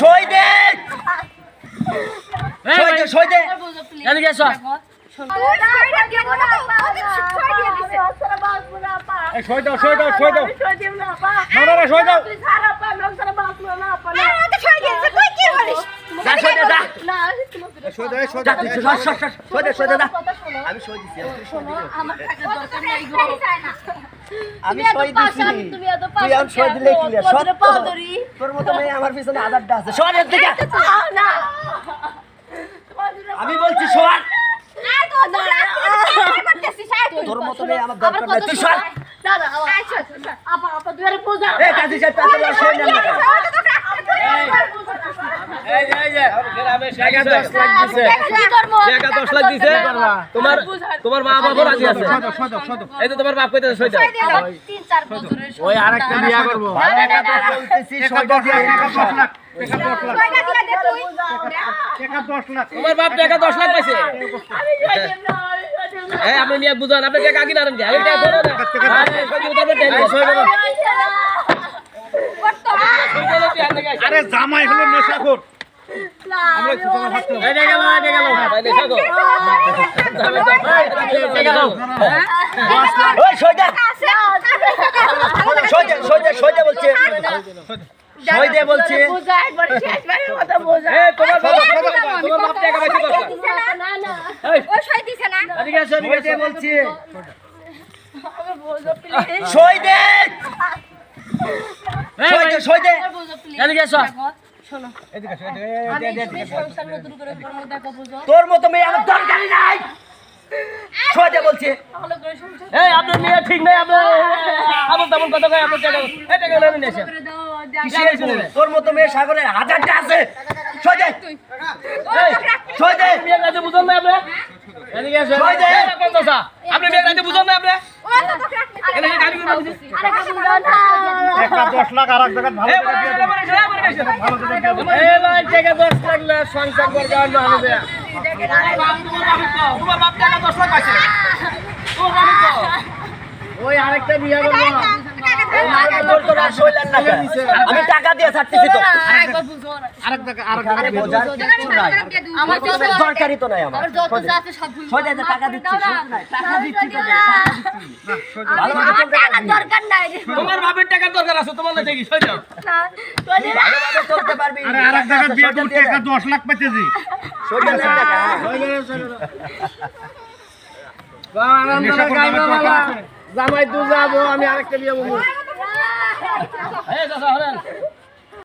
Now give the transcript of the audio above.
সই দে সই দে সই দে এদিকে এসো। দাও দাও দাও না না না দাও আমি সই আমি সই দিছি। তুই আমি সই দিলে কি রে তোর মতো মেয়ে আমার পিছনে আধারটা আছে। সর এর থেকে আমি বলছি সর। তোর মতো মেয়ে আমার দরকার নাই। তুই সর। এ কাজী সাহেব তাতে সই না এই যে, এই যে, গ্রামে টাকা দশ লাখ দিছে। টাকা দশ লাখ দিছে। তোমার তোমার মা বাবা রাজি আছে? সই দাও সই দাও সই দাও এই তো তোমার বাপ ওই আরেকটা বিয়া করব। টাকা বলতেছি টাকা দশ লাখ তোমার বাপ টাকা দশ লাখ পাইছে আপনি নিয়ে বুঝান। আপনি টাকা কিনা আনেন আমি টাকা ধরো না। আরে জামাই হলো নেশাখোর। বলছে সই দে সই দে সই দে তোর মতো মেয়ে আমার দরকারই নাই। সই বলছে। এই, আপনার মেয়ে ঠিক নাই, আপনার- আমন তেমন কথা কয়, আপনার টাকা- এই টাকা নাও, নিয়ে আসেন। কিসের ভুল? তোর মতো মেয়ে সাগরের হাজারটা আছে। দে বিয়ে রাতে বুঝান না আপনি? এদিকে। আপনি বুঝান না আপনি? টাকা দশ লাখ আর এক জায়গায় ভালো দশ লাখ সংসার করবে আর হবে। তোমার বাপ, টাকা দশ লাখ। ওই আরেকটা বিয়ে করব তোর তোর আর সইলেন না কেন? আমি টাকা দিয়ে ছাড়তেছি তো। দরকারই তো নাই আমার। টাকা দিচ্ছি তোমার বাপের টাকার দরকার আছে তোমার চলতে পারবি। দশ লাখ পেতেছি? জামাই তো যাব আমি আরেকটা বিয়ে বলব 哎呀这是啥